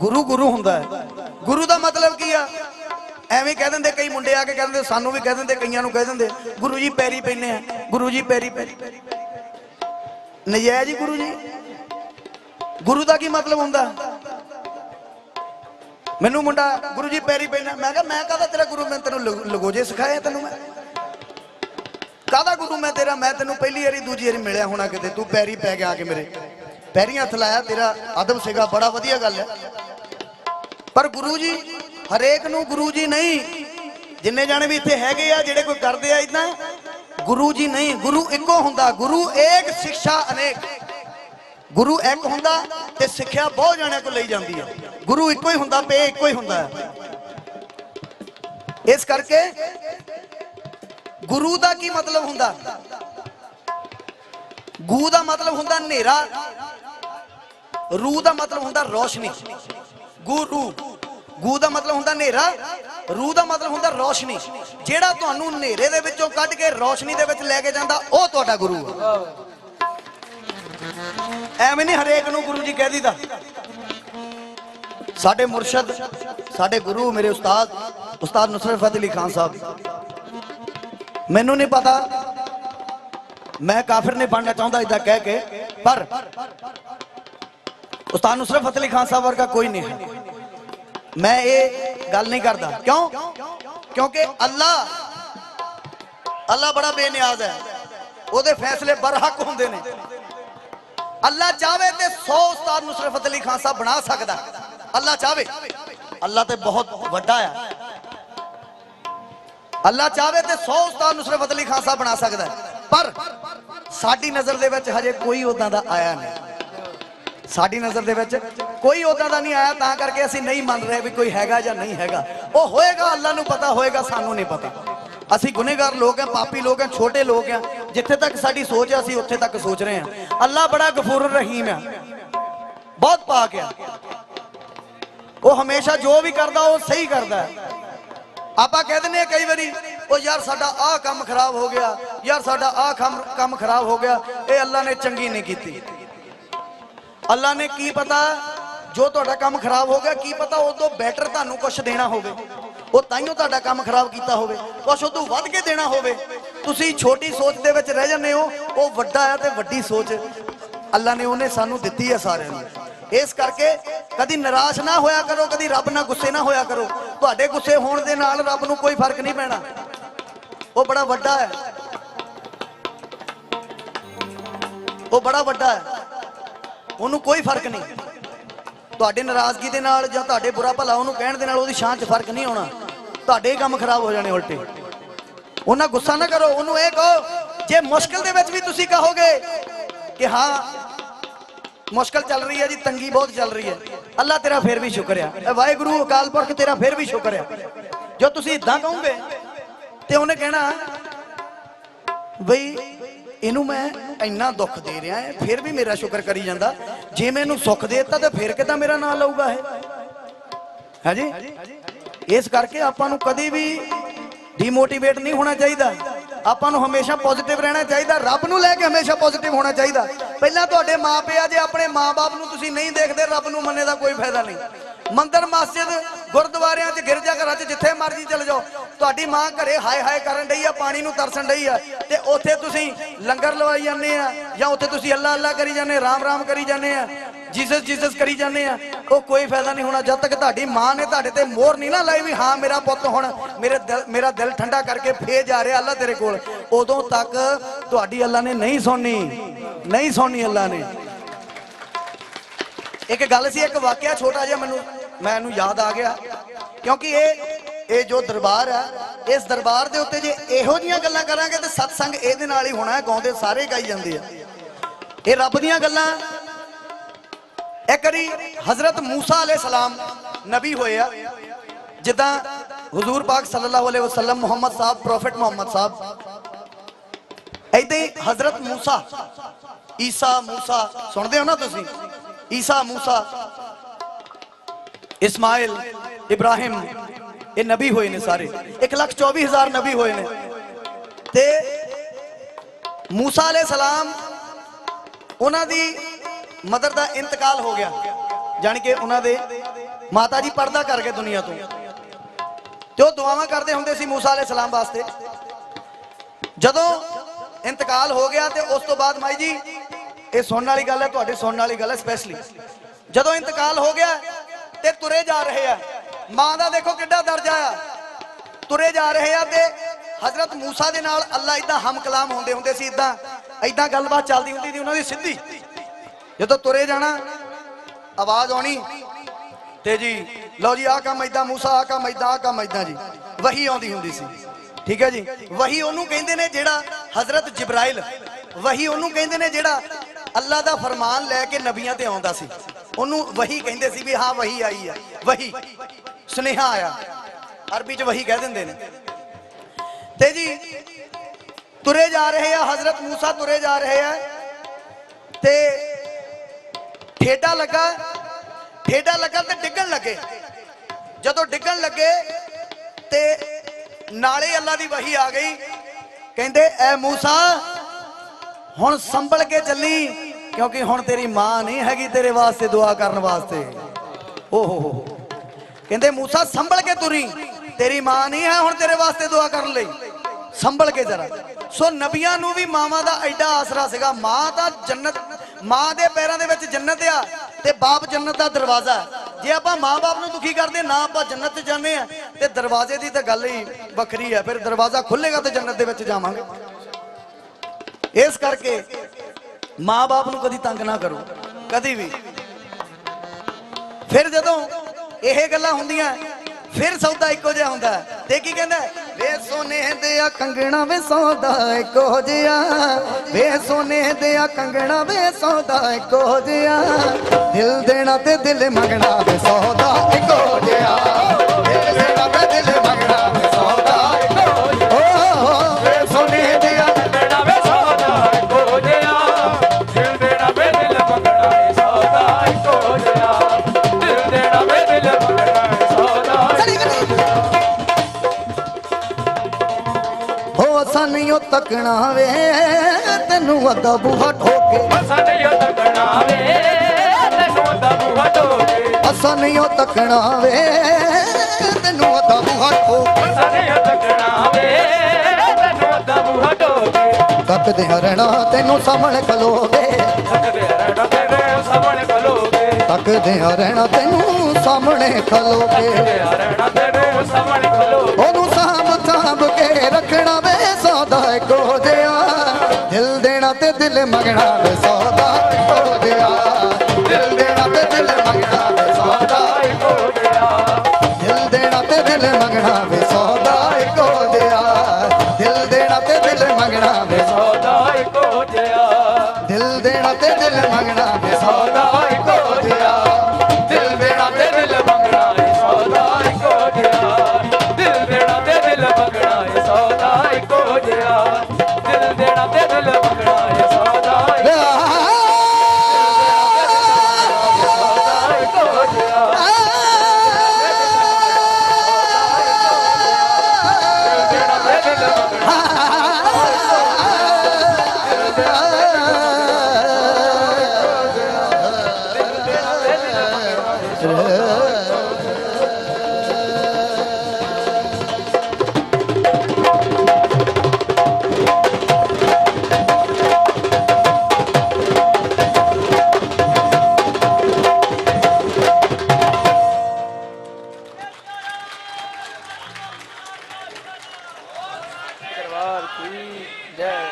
ਗੁਰੂ ਗੁਰੂ ਹੁੰਦਾ ਹੈ। ਗੁਰੂ ਦਾ ਮਤਲਬ ਕੀ ਆ? ਐਵੇਂ ਕਹਿ ਦਿੰਦੇ ਕਈ ਮੁੰਡੇ ਆ ਕੇ ਕਹਿ ਦਿੰਦੇ, ਸਾਨੂੰ ਵੀ ਕਹਿ ਦਿੰਦੇ, ਕਈਆਂ ਨੂੰ ਕਹਿ ਦਿੰਦੇ, ਗੁਰੂ ਜੀ ਪੈਰੀ ਪੈਨੇ ਆ, ਗੁਰੂ ਜੀ ਪੈਰੀ ਪੈਰੀ। ਨਜਾਇਜ਼ ਗੁਰੂ ਜੀ। ਗੁਰੂ ਦਾ ਕੀ ਮਤਲਬ ਹੁੰਦਾ? ਮੈਨੂੰ ਮੁੰਡਾ ਗੁਰੂ ਜੀ ਪੈਰੀ ਪੈਣਾ ਮੈਂ ਕਿਹਾ, ਮੈਂ ਕਾਹਦਾ ਤੇਰਾ ਗੁਰੂ, ਮੈਂ ਤੈਨੂੰ ਲਗੋਜੇ ਸਿਖਾਇਆ ਤੈਨੂੰ ਮੈਂ? ਕਾਹਦਾ ਗੁਰੂ ਮੈਂ ਤੇਰਾ? ਮੈਂ ਤੈਨੂੰ ਪਹਿਲੀ ਵਾਰੀ, ਦੂਜੀ ਵਾਰੀ ਮਿਲਿਆ ਹੋਣਾ ਕਿਤੇ, ਤੂੰ ਪੈਰੀ ਪੈ ਗਿਆ ਆ ਕੇ ਮੇਰੇ। ਪੈਰੀਂ ਹੱਥ ਲਾਇਆ, ਤੇਰਾ ਅਦਬ ਸੀਗਾ, ਬੜਾ ਵਧੀਆ ਗੱਲ ਹੈ। ਪਰ ਗੁਰੂ ਜੀ, ਹਰੇਕ ਨੂੰ ਗੁਰੂ ਜੀ ਨਹੀਂ, ਜਿੰਨੇ ਜਾਣੇ ਵੀ ਇੱਥੇ ਹੈਗੇ ਆ, ਜਿਹੜੇ ਕੋਈ ਕਰਦੇ ਆ ਇਦਾਂ ਗੁਰੂ ਜੀ ਨਹੀਂ, ਗੁਰੂ ਇੱਕੋ ਹੁੰਦਾ, ਗੁਰੂ ਏਕ, ਸਿੱਖਿਆ ਅਨੇਕ। ਗੁਰੂ ਇੱਕ ਹੁੰਦਾ ਤੇ ਸਿੱਖਿਆ ਬਹੁਤ ਜਾਣਿਆਂ ਕੋਲ ਲਈ ਜਾਂਦੀ ਹੈ। ਗੁਰੂ ਇੱਕੋ ਹੀ ਹੁੰਦਾ, ਪੇ ਇੱਕੋ ਹੀ ਹੁੰਦਾ ਹੈ। ਇਸ ਕਰਕੇ ਗੁਰੂ ਦਾ ਕੀ ਮਤਲਬ ਹੁੰਦਾ? ਗੂ ਦਾ ਮਤਲਬ ਹੁੰਦਾ ਹਨੇਰਾ। ਰੂ ਦਾ ਮਤਲਬ ਹੁੰਦਾ ਰੋਸ਼ਨੀ। ਗੁਰੂ ਗੂ ਦਾ ਮਤਲਬ ਹੁੰਦਾ ਹਨੇਰਾ। ਰੂ ਦਾ ਮਤਲਬ ਹੁੰਦਾ ਰੋਸ਼ਨੀ। ਜਿਹੜਾ ਤੁਹਾਨੂੰ ਹਨੇਰੇ ਦੇ ਵਿੱਚੋਂ ਕੱਢ ਕੇ ਰੋਸ਼ਨੀ ਦੇ ਵਿੱਚ ਲੈ ਕੇ ਜਾਂਦਾ, ਉਹ ਤੁਹਾਡਾ ਗੁਰੂ ਹੈ ਐਵੇਂ ਨਹੀਂ ਹਰੇਕ ਨੂੰ ਗੁਰੂ ਜੀ ਕਹਿ ਦਿੰਦਾ ਸਾਡੇ ਮੁਰਸ਼ਦ, ਸਾਡੇ ਗੁਰੂ, ਮੇਰੇ ਉਸਤਾਦ ਉਸਤਾਦ ਨੁਸਰਤ ਫਤਿਹ ਅਲੀ ਖਾਨ ਸਾਹਿਬ। ਮੈਨੂੰ ਨਹੀਂ ਪਤਾ, ਮੈਂ ਕਾਫਰ ਨਹੀਂ ਬਣਨਾ ਚਾਹੁੰਦਾ ਇਦਾਂ ਕਹਿ ਕੇ, ਪਰ ਉਸਤਾਦ ਨੁਸਰਤ ਫਤਿਹ ਅਲੀ ਖਾਨ ਸਾਹਿਬ ਵਰਗਾ ਕੋਈ ਨਹੀਂ ਹੈ। ਮੈਂ ਇਹ ਗੱਲ ਨਹੀਂ ਕਰਦਾ। ਕਿਉਂ? ਕਿਉਂਕਿ ਅੱਲਾ ਅੱਲਾ ਬੜਾ ਬੇਨਿਆਜ਼ ਹੈ। ਉਹਦੇ ਫੈਸਲੇ ਬਰਹੱਕ ਹੁੰਦੇ ਨੇ। ਅੱਲਾ ਚਾਹਵੇ ਤੇ 100 ਉਸਤਾਦ ਨੁਸਰਤ ਫਤਿਹ ਖਾਨ ਸਾਹਿਬ ਬਣਾ ਸਕਦਾ। ਅੱਲਾ ਚਾਹਵੇ। ਅੱਲਾ ਤੇ ਬਹੁਤ ਵੱਡਾ ਆ ਅੱਲਾ ਚਾਹਵੇ ਤੇ 100 ਉਸਤਾਦ ਨੁਸਰਤ ਫਤਿਹ ਅਲੀ ਖਾਨ ਸਾਹਿਬ ਬਣਾ ਸਕਦਾ ਪਰ ਸਾਡੀ ਨਜ਼ਰ ਦੇ ਵਿੱਚ ਹਜੇ ਕੋਈ ਉਦਾਂ ਦਾ ਆਇਆ ਨਹੀਂ। ਸਾਡੀ ਨਜ਼ਰ ਦੇ ਵਿੱਚ ਕੋਈ ਉਦਾਂ ਦਾ ਨਹੀਂ ਆਇਆ, ਤਾਂ ਕਰਕੇ ਅਸੀਂ ਨਹੀਂ ਮੰਨ ਰਹੇ ਵੀ ਕੋਈ ਹੈਗਾ ਜਾਂ ਨਹੀਂ ਹੈਗਾ। ਉਹ ਹੋਏਗਾ, ਅੱਲਾ ਨੂੰ ਪਤਾ ਹੋਏਗਾ, ਸਾਨੂੰ ਨਹੀਂ ਪਤਾ। ਅਸੀਂ ਗੁਨੇਗਾਰ ਲੋਕ ਹਾਂ, ਪਾਪੀ ਲੋਕ ਹਾਂ, ਛੋਟੇ ਲੋਕ ਹਾਂ। ਜਿੱਥੇ ਤੱਕ ਸਾਡੀ ਸੋਚ ਹੈ, ਅਸੀਂ ਉੱਥੇ ਤੱਕ ਸੋਚ ਰਹੇ ਹਾਂ। ਅੱਲਾ ਬੜਾ ਗਫੂਰ ਰਹੀਮ ਹੈ। ਬਹੁਤ ਪਾਕ ਆ ਉਹ ਹਮੇਸ਼ਾ ਜੋ ਵੀ ਕਰਦਾ, ਉਹ ਸਹੀ ਕਰਦਾ ਹੈ। ਆਪਾਂ ਕਹਿ ਦਿੰਦੇ ਆ ਕਈ ਵਾਰੀ, ਉਹ ਯਾਰ ਸਾਡਾ ਆਹ ਕੰਮ ਖਰਾਬ ਹੋ ਗਿਆ, ਯਾਰ ਸਾਡਾ ਆਹ ਕੰਮ ਕੰਮ ਖਰਾਬ ਹੋ ਗਿਆ, ਇਹ ਅੱਲਾ ਨੇ ਚੰਗੀ ਨਹੀਂ ਕੀਤੀ। ਅੱਲਾ ਨੇ ਕੀ ਪਤਾ? ਜੋ ਤੁਹਾਡਾ ਕੰਮ ਖਰਾਬ ਹੋ ਗਿਆ, ਕੀ ਪਤਾ ਉਦੋਂ ਬੈਟਰ ਤੁਹਾਨੂੰ ਕੁਝ ਦੇਣਾ ਹੋਵੇ। ਉਹ ਤਾਈਓ ਤੁਹਾਡਾ ਕੰਮ ਖਰਾਬ ਕੀਤਾ ਹੋਵੇ ਕੁਝ ਤੋਂ ਵੱਧ ਕੇ ਦੇਣਾ ਹੋਵੇ। ਤੁਸੀਂ ਛੋਟੀ ਸੋਚ ਦੇ ਵਿੱਚ ਰਹਿ ਜਾਂਦੇ ਹੋ, ਉਹ ਵੱਡਾ ਹੈ ਤੇ ਵੱਡੀ ਸੋਚ। ਅੱਲਾ ਨੇ ਉਹਨੇ ਸਾਨੂੰ ਦਿੱਤੀ ਹੈ ਸਾਰਿਆਂ ਨੂੰ। ਇਸ ਕਰਕੇ ਕਦੀ ਨਿਰਾਸ਼ ਨਾ ਹੋਇਆ ਕਰੋ, ਕਦੀ ਰੱਬ ਨਾਲ ਗੁੱਸੇ ਨਾ ਹੋਇਆ ਕਰੋ। ਤੁਹਾਡੇ ਗੁੱਸੇ ਹੋਣ ਦੇ ਨਾਲ ਰੱਬ ਨੂੰ ਕੋਈ ਫ਼ਰਕ ਨਹੀਂ ਪੈਣਾ। ਉਹ ਬੜਾ ਵੱਡਾ ਹੈ। ਉਹ ਬੜਾ ਵੱਡਾ ਹੈ। ਉਹਨੂੰ ਕੋਈ ਫ਼ਰਕ ਨਹੀਂ। ਤੁਹਾਡੇ ਨਾਰਾਜ਼ਗੀ ਦੇ ਨਾਲ ਜਾਂ ਤੁਹਾਡੇ ਬੁਰਾ ਭਲਾ ਉਹਨੂੰ ਕਹਿਣ ਦੇ ਨਾਲ ਉਹਦੀ ਸ਼ਾਨ 'ਚ ਫ਼ਰਕ ਨਹੀਂ ਆਉਣਾ। ਤੁਹਾਡੇ ਕੰਮ ਖਰਾਬ ਹੋ ਜਾਣੇ ਉਲਟੇ। ਉਹਨਾਂ ਗੁੱਸਾ ਨਾ ਕਰੋ, ਉਹਨੂੰ ਇਹ ਕਹੋ, ਜੇ ਮੁਸ਼ਕਲ ਦੇ ਵਿੱਚ ਵੀ ਤੁਸੀਂ ਕਹੋਗੇ ਕਿ ਹਾਂ, ਮੁਸ਼ਕਲ ਚੱਲ ਰਹੀ ਹੈ ਜੀ, ਤੰਗੀ ਬਹੁਤ ਚੱਲ ਰਹੀ ਹੈ। ਅੱਲਾ ਤੇਰਾ ਫੇਰ ਵੀ ਸ਼ੁਕਰ ਆ। ਵਾਹਿਗੁਰੂ, ਅਕਾਲ ਪੁਰਖ ਤੇਰਾ ਫੇਰ ਵੀ ਸ਼ੁਕਰ ਆ। ਜੋ ਤੁਸੀਂ ਇਦਾਂ ਕਹੋਗੇ ਤੇ ਉਹਨੇ ਕਹਿਣਾ, ਬਈ ਇਹਨੂੰ ਮੈਂ ਇੰਨਾ ਦੁੱਖ ਦੇ ਰਿਹਾ ਹੈ, ਫਿਰ ਵੀ ਮੇਰਾ ਸ਼ੁਕਰ ਕਰੀ ਜਾਂਦਾ। ਜੇ ਮੈਂ ਇਹਨੂੰ ਸੁੱਖ ਦੇ ਦਿੱਤਾ ਤਾਂ ਫਿਰ ਕਿਦਾਂ ਮੇਰਾ ਨਾਮ ਲਊਗਾ ਇਹ? ਹਾਂਜੀ? ਇਸ ਕਰਕੇ ਆਪਾਂ ਨੂੰ ਕਦੇ ਵੀ ਡੀਮੋਟੀਵੇਟ ਨਹੀਂ ਹੋਣਾ ਚਾਹੀਦਾ। ਆਪਾਂ ਨੂੰ ਹਮੇਸ਼ਾ ਪੋਜ਼ਿਟਿਵ ਰਹਿਣਾ ਚਾਹੀਦਾ। ਰੱਬ ਨੂੰ ਲੈ ਕੇ ਹਮੇਸ਼ਾ ਪੋਜ਼ਿਟਿਵ ਹੋਣਾ ਚਾਹੀਦਾ। ਪਹਿਲਾਂ ਤੁਹਾਡੇ ਮਾਪੇ ਆ ਜੇ ਆਪਣੇ ਮਾਪੇ ਨੂੰ ਤੁਸੀਂ ਨਹੀਂ ਦੇਖਦੇ, ਰੱਬ ਨੂੰ ਮੰਨੇ ਦਾ ਕੋਈ ਫਾਇਦਾ ਨਹੀਂ। ਮੰਦਰ ਮਸਜਿਦ ਗੁਰਦੁਆਰਿਆਂ 'ਚ ਗਿਰਜਾ ਘਰਾਂ 'ਚ ਜਿੱਥੇ ਮਰਜ਼ੀ ਚਲੇ ਜਾਓ। ਤੁਹਾਡੀ ਮਾਂ ਘਰੇ ਹਾਏ ਹਾਏ ਕਰਨ ਡਈ ਆ, ਪਾਣੀ ਨੂੰ ਤਰਸਣ ਡਈ ਆ। ਤੇ ਉੱਥੇ ਤੁਸੀਂ ਲੰਗਰ ਲਵਾਈ ਜਾਂਦੇ ਆ ਜਾਂ ਉੱਥੇ ਤੁਸੀਂ ਅੱਲਾ ਅੱਲਾ ਕਰੀ ਜਾਂਦੇ ਰਾਮ ਰਾਮ ਕਰੀ ਜਾਂਦੇ ਆ, ਜੀਸਸ ਜੀਸਸ ਕਰੀ ਜਾਂਦੇ ਆ। ਉਹ ਕੋਈ ਫਾਇਦਾ ਨਹੀਂ ਹੋਣਾ ਜਦ ਤੱਕ ਤੁਹਾਡੀ ਮਾਂ ਨੇ ਤੁਹਾਡੇ ਤੇ ਮੋਹਰ ਨਹੀਂ ਨਾ ਲਾਈ ਵੀ ਹਾਂ, ਮੇਰਾ ਪੁੱਤ ਹੁਣ ਮੇਰੇ ਦਿਲ, ਮੇਰਾ ਦਿਲ ਠੰਡਾ ਕਰਕੇ ਫੇਰ ਜਾ ਰਿਹਾ ਅੱਲਾ ਤੇਰੇ ਕੋਲ। ਉਦੋਂ ਤੱਕ ਤੁਹਾਡੀ ਅੱਲਾ ਨੇ ਨਹੀਂ ਸੁਣਨੀ ਨਹੀਂ ਸੁਣਨੀ ਅੱਲਾ ਨੇ। ਇੱਕ ਗੱਲ ਸੀ, ਇੱਕ ਵਾਕਿਆ ਛੋਟਾ ਜਿਹਾ ਮੈਨੂੰ ਮੈਨੂੰ ਯਾਦ ਆ ਗਿਆ। ਕਿਉਂਕਿ ਇਹ ਇਹ ਜੋ ਦਰਬਾਰ ਹੈ, ਇਸ ਦਰਬਾਰ ਦੇ ਉੱਤੇ ਜੇ ਇਹੋ ਜੀਆਂ ਗੱਲਾਂ ਕਰਾਂਗੇ ਤੇ ਸਤਸੰਗ ਇਹਦੇ ਨਾਲ ਹੀ ਹੋਣਾ ਗਾਉਂਦੇ ਸਾਰੇ ਗਾਈ ਜਾਂਦੇ ਆ। ਇਹ ਰੱਬ ਦੀਆਂ ਗੱਲਾਂ। ਇੱਕ ਵਾਰੀ ਹਜ਼ਰਤ ਮੂਸਾ ਅਲੈਹ ਸਲਾਮ ਨਬੀ ਹੋਏ ਆ, ਜਿੱਦਾਂ ਹਜ਼ੂਰ ਪਾਕ ਸੱਲੱਲਾਹੁ ਅਲੈਹਿ ਵਸੱਲਮ ਮੁਹੰਮਦ ਸਾਹਿਬ, ਪ੍ਰੋਫੇਟ ਮੁਹੰਮਦ ਸਾਹਿਬ। ਏਦਾਂ ਹੀ ਹਜ਼ਰਤ ਮੂਸਾ, ਈਸਾ ਮੂਸਾ, ਸੁਣਦੇ ਹੋ ਨਾ ਤੁਸੀਂ? ਈਸਾ ਮੂਸਾ ਇਸਮਾਇਲ ਇਬਰਾਹਿਮ ਇਹ ਨਬੀ ਹੋਏ ਨੇ ਸਾਰੇ 124000 ਨਬੀ ਹੋਏ ਨੇ ਤੇ ਮੂਸਾ ਅਲੈਹ ਸਲਾਮ ਉਹਨਾਂ ਦੀ ਮਦਰ ਦਾ ਇੰਤਕਾਲ ਹੋ ਗਿਆ ਜਾਣੀ ਕਿ ਉਹਨਾਂ ਦੇ ਮਾਤਾ ਜੀ ਪਰਦਾ ਕਰ ਗਏ ਦੁਨੀਆ ਤੋਂ ਤੇ ਉਹ ਦੁਆਵਾਂ ਕਰਦੇ ਹੁੰਦੇ ਸੀ ਮੂਸਾ ਅਲੈਹ ਸਲਾਮ ਵਾਸਤੇ ਜਦੋਂ ਇੰਤਕਾਲ ਹੋ ਗਿਆ ਤੇ ਉਸ ਤੋਂ ਬਾਅਦ ਮਾਈ ਜੀ ਇਹ ਸੁਣਨ ਵਾਲੀ ਗੱਲ ਹੈ ਤੁਹਾਡੇ ਸੁਣਨ ਵਾਲੀ ਗੱਲ ਹੈ ਸਪੈਸ਼ਲੀ ਜਦੋਂ ਇੰਤਕਾਲ ਹੋ ਗਿਆ ਤੇ ਤੁਰੇ ਜਾ ਰਹੇ ਆ। ਮਾਂ ਦਾ ਦੇਖੋ ਕਿੱਡਾ ਦਰਜਾ ਆ। ਤੁਰੇ ਜਾ ਰਹੇ ਆ ਤੇ ਹਜ਼ਰਤ ਮੂਸਾ ਦੇ ਨਾਲ ਅੱਲਾ ਇਦਾਂ ਹਮ ਕਲਾਮ ਹੁੰਦੇ ਹੁੰਦੇ ਸੀ ਇਦਾਂ ਇਦਾਂ ਗੱਲਬਾਤ ਚੱਲਦੀ ਹੁੰਦੀ ਸੀ, ਉਹਨਾਂ ਦੀ ਸਿੱਧੀ। ਜਦੋਂ ਤੁਰੇ ਜਾਣਾ, ਆਵਾਜ਼ ਆਉਣੀ ਤੇ ਜੀ, ਲਓ ਜੀ, ਆਹ ਕੰਮ ਇਦਾਂ ਮੂਸਾ, ਆਹ ਕੰਮ ਇਦਾਂ ਆਹ ਕੰਮ ਇਦਾਂ ਜੀ। ਵਹੀ ਆਉਂਦੀ ਹੁੰਦੀ ਸੀ। ਠੀਕ ਹੈ ਜੀ? ਵਹੀ ਉਹਨੂੰ ਕਹਿੰਦੇ ਨੇ ਜਿਹੜਾ ਹਜ਼ਰਤ ਜਿਬਰਾਇਲ, ਵਹੀ ਉਹਨੂੰ ਕਹਿੰਦੇ ਨੇ ਜਿਹੜਾ ਅੱਲਾ ਦਾ ਫਰਮਾਨ ਲੈ ਕੇ ਨਬੀਆਂ ਤੇ ਆਉਂਦਾ ਸੀ। ਉਹਨੂੰ ਵਹੀ ਕਹਿੰਦੇ ਸੀ ਵੀ ਹਾਂ, ਵਹੀ ਆਈ ਆ। ਵਹੀ। ਸੁਨੇਹਾ ਆਇਆ। ਅਰਬੀ ਚ ਵਹੀ ਕਹਿ ਦਿੰਦੇ ਨੇ। ਤੇ ਜੀ, ਤੁਰੇ ਜਾ ਰਹੇ ਆ, ਹਜ਼ਰਤ ਮੂਸਾ ਤੁਰੇ ਜਾ ਰਹੇ ਆ। ਤੇ ਠੇਡਾ ਲੱਗਾ। ਠੇਡਾ ਲੱਗਾ ਤੇ ਡਿੱਗਣ ਲੱਗੇ। ਜਦੋਂ ਡਿੱਗਣ ਲੱਗੇ ਤੇ ਨਾਲੇ ਅੱਲਾ ਦੀ ਵਹੀ ਆ ਗਈ। ਕਹਿੰਦੇ, ਐ ਮੂਸਾ, ਹੁਣ ਸੰਭਲ ਕੇ ਚੱਲੀ। ਕਿਉਂਕਿ ਹੁਣ ਤੇਰੀ ਮਾਂ ਨਹੀਂ ਹੈਗੀ ਤੇਰੇ ਵਾਸਤੇ, ਦੁਆ ਕਰਨ ਵਾਸਤੇ। ਓ ਹੋ ਹੋ ਕਹਿੰਦੇ, ਮੂਸਾ, ਸੰਭਲ ਕੇ ਤੁਰੀ। ਤੇਰੀ ਮਾਂ ਨਹੀਂ ਹੈ ਹੁਣ ਤੇਰੇ ਵਾਸਤੇ ਦੁਆ ਕਰਨ ਲਈ। ਸੰਭਲ ਕੇ ਜਰਾ। ਸੋ ਨਬੀਆਂ ਨੂੰ ਵੀ ਮਾਵਾਂ ਦਾ ਐਡਾ ਆਸਰਾ ਸੀਗਾ। ਮਾਂ ਤਾਂ ਜੰਨਤ, ਮਾਂ ਦੇ ਪੈਰਾਂ ਦੇ ਵਿੱਚ ਜੰਨਤ ਆ ਤੇ ਬਾਪ ਜੰਨਤ ਦਾ ਦਰਵਾਜ਼ਾ ਜੇ ਆਪਾਂ ਮਾਂ-ਬਾਪ ਨੂੰ ਦੁਖੀ ਕਰਦੇ, ਨਾ ਆਪਾਂ ਜੰਨਤ 'ਚ ਜਾਂਦੇ ਆ ਤੇ ਦਰਵਾਜ਼ੇ ਦੀ ਤਾਂ ਗੱਲ ਹੀ ਵੱਖਰੀ ਹੈ। ਫਿਰ ਦਰਵਾਜ਼ਾ ਖੁੱਲੇਗਾ ਤੇ ਜੰਨਤ ਦੇ ਵਿੱਚ ਜਾਵਾਂਗੇ। ਇਸ ਕਰਕੇ ਮਾਂ-ਬਾਪ ਨੂੰ ਕਦੀ ਤੰਗ ਨਾ ਕਰੋ। ਕਦੀ ਵੀ। ਫਿਰ ਜਦੋਂ ਇਹ ਗੱਲਾਂ ਹੁੰਦੀਆਂ, ਫਿਰ ਸੌਦਾ ਇੱਕੋ ਜਿਹਾ ਹੁੰਦਾ। ਤੇ ਕੀ ਕਹਿੰਦਾ? ਹੈ? ਵੇ ਸੋਨੇ ਦੇ ਆ ਕੰਗਣਾ ਵੇ ਸੌਦਾ ਇੱਕੋ ਜਿਹਾ। ਵੇ ਸੋਨੇ ਦੇ ਆ ਕੰਗਣਾ ਵੇ ਸੌਦਾ ਇੱਕੋ ਜਿਹਾ। ਦਿਲ ਦੇਣਾ ਤੇ ਦਿਲ ਮੰਗਣਾ ਵੇ ਸੌਦਾ ਇੱਕੋ ਜਿਹਾ। ਤੱਕਣਾ ਵੇ ਤੈਨੂੰ ਅੱਧਾ ਬੂਹਾ ਠੋਕੇ ਸਾਡੇ ਤੱਕਣਾ ਵੇ ਤੈਨੂੰ ਦਾ ਬੂਹਾ ਢੋਕੇ। ਅਸਾਨੀਓ ਤੱਕਣਾ ਵੇ ਤੈਨੂੰ ਅੱਧਾ ਬੂਹਾ ਠੋਕੇ ਸਾਡੇ ਤੱਕਣਾ ਵੇ ਤੈਨੂੰ ਦਾ ਬੂਹਾ ਢੋਕੇ। ਤੱਕਦੇ ਰਹਿਣਾ ਤੈਨੂੰ ਸਾਹਮਣੇ ਖਲੋਗੇ ਸਕਦੇ ਰਹਿਣਾ ਤੇਰੇ ਸਾਹਮਣੇ ਖਲੋਗੇ ਤੱਕਦੇ ਰਹਿਣਾ ਤੈਨੂੰ ਸਾਹਮਣੇ ਖਲੋਗੇ ਤੇ ਰਹਿਣਾ ਤੇਰੇ ਸਾਹਮਣੇ ਖਲੋਗੇ ਦਿਲ ਮੰਗਣਾ ਵੇ ਸੌਦਾ ਇੱਕੋ ਜਿਹਾ। ਦਿਲ ਦੇਣਾ ਤੇ ਦਿਲ ਮੰਗਣਾ ਵੇ ਸੌਦਾ ਇੱਕੋ ਜਿਹਾ। ਦਿਲ ਦੇਣਾ ਤੇ ਦਿਲ ਮੰਗਣਾ ਵੇ